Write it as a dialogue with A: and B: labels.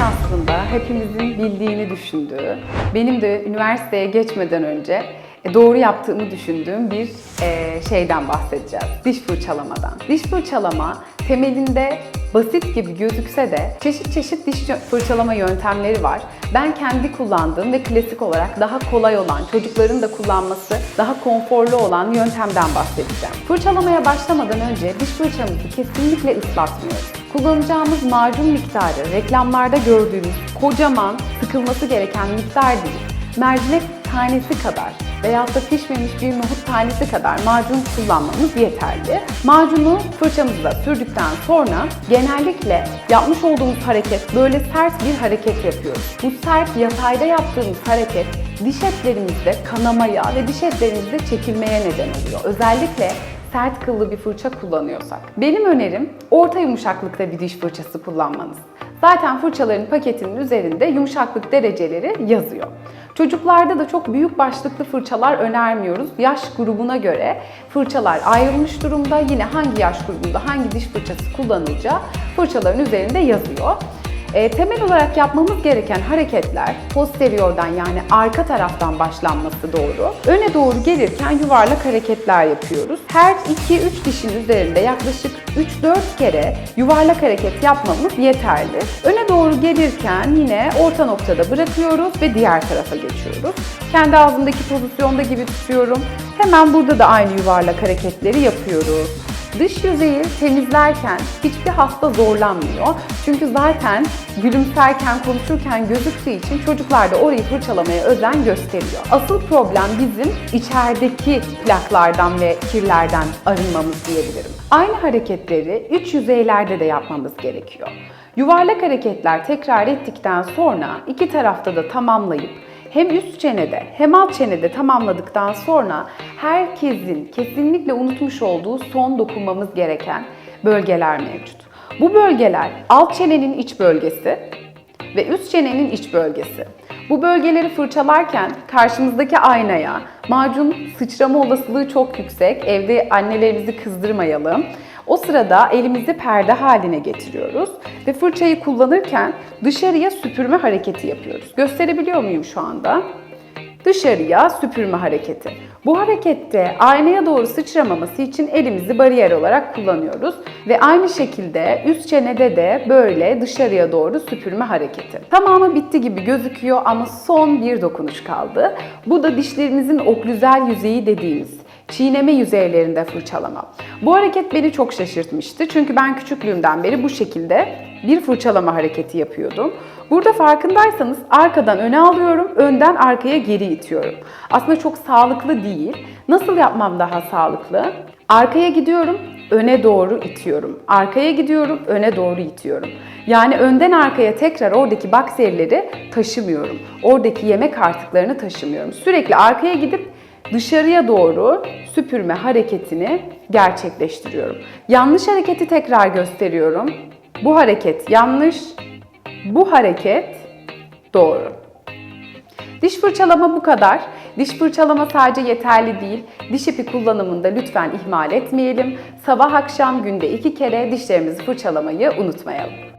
A: aslında hepimizin bildiğini düşündüğü, benim de üniversiteye geçmeden önce e, doğru yaptığımı düşündüğüm bir e, şeyden bahsedeceğiz. Diş fırçalamadan. Diş fırçalama temelinde basit gibi gözükse de çeşit çeşit diş fırçalama yöntemleri var. Ben kendi kullandığım ve klasik olarak daha kolay olan, çocukların da kullanması daha konforlu olan yöntemden bahsedeceğim. Fırçalamaya başlamadan önce diş fırçamızı kesinlikle ıslatmıyoruz. Kullanacağımız macun miktarı reklamlarda gördüğümüz kocaman sıkılması gereken miktar değil. Mercimek tanesi kadar veyahut da pişmemiş bir nohut tanesi kadar macun kullanmamız yeterli. Macunu fırçamızda sürdükten sonra genellikle yapmış olduğumuz hareket böyle sert bir hareket yapıyoruz. Bu sert yatayda yaptığımız hareket diş etlerimizde kanamaya ve diş etlerimizde çekilmeye neden oluyor. Özellikle sert kıllı bir fırça kullanıyorsak. Benim önerim orta yumuşaklıkta bir diş fırçası kullanmanız. Zaten fırçaların paketinin üzerinde yumuşaklık dereceleri yazıyor. Çocuklarda da çok büyük başlıklı fırçalar önermiyoruz. Yaş grubuna göre fırçalar ayrılmış durumda. Yine hangi yaş grubunda hangi diş fırçası kullanılacağı fırçaların üzerinde yazıyor. E, temel olarak yapmamız gereken hareketler posteriordan yani arka taraftan başlanması doğru. Öne doğru gelirken yuvarlak hareketler yapıyoruz. Her 2-3 dişin üzerinde yaklaşık 3-4 kere yuvarlak hareket yapmamız yeterli. Öne doğru gelirken yine orta noktada bırakıyoruz ve diğer tarafa geçiyoruz. Kendi ağzımdaki pozisyonda gibi tutuyorum. Hemen burada da aynı yuvarlak hareketleri yapıyoruz. Dış yüzeyi temizlerken hiçbir hasta zorlanmıyor. Çünkü zaten gülümserken, konuşurken gözüktüğü için çocuklar da orayı fırçalamaya özen gösteriyor. Asıl problem bizim içerideki plaklardan ve kirlerden arınmamız diyebilirim. Aynı hareketleri üç yüzeylerde de yapmamız gerekiyor. Yuvarlak hareketler tekrar ettikten sonra iki tarafta da tamamlayıp hem üst çenede hem alt çenede tamamladıktan sonra herkesin kesinlikle unutmuş olduğu son dokunmamız gereken bölgeler mevcut. Bu bölgeler alt çenenin iç bölgesi ve üst çenenin iç bölgesi. Bu bölgeleri fırçalarken karşımızdaki aynaya macun sıçrama olasılığı çok yüksek. Evde annelerimizi kızdırmayalım. O sırada elimizi perde haline getiriyoruz ve fırçayı kullanırken dışarıya süpürme hareketi yapıyoruz. Gösterebiliyor muyum şu anda? Dışarıya süpürme hareketi. Bu harekette aynaya doğru sıçramaması için elimizi bariyer olarak kullanıyoruz ve aynı şekilde üst çenede de böyle dışarıya doğru süpürme hareketi. Tamamı bitti gibi gözüküyor ama son bir dokunuş kaldı. Bu da dişlerimizin oklüzel yüzeyi dediğimiz çiğneme yüzeylerinde fırçalama. Bu hareket beni çok şaşırtmıştı. Çünkü ben küçüklüğümden beri bu şekilde bir fırçalama hareketi yapıyordum. Burada farkındaysanız arkadan öne alıyorum, önden arkaya geri itiyorum. Aslında çok sağlıklı değil. Nasıl yapmam daha sağlıklı? Arkaya gidiyorum, öne doğru itiyorum. Arkaya gidiyorum, öne doğru itiyorum. Yani önden arkaya tekrar oradaki bakterileri taşımıyorum. Oradaki yemek artıklarını taşımıyorum. Sürekli arkaya gidip dışarıya doğru süpürme hareketini gerçekleştiriyorum. Yanlış hareketi tekrar gösteriyorum. Bu hareket yanlış, bu hareket doğru. Diş fırçalama bu kadar. Diş fırçalama sadece yeterli değil. Diş ipi kullanımında lütfen ihmal etmeyelim. Sabah akşam günde iki kere dişlerimizi fırçalamayı unutmayalım.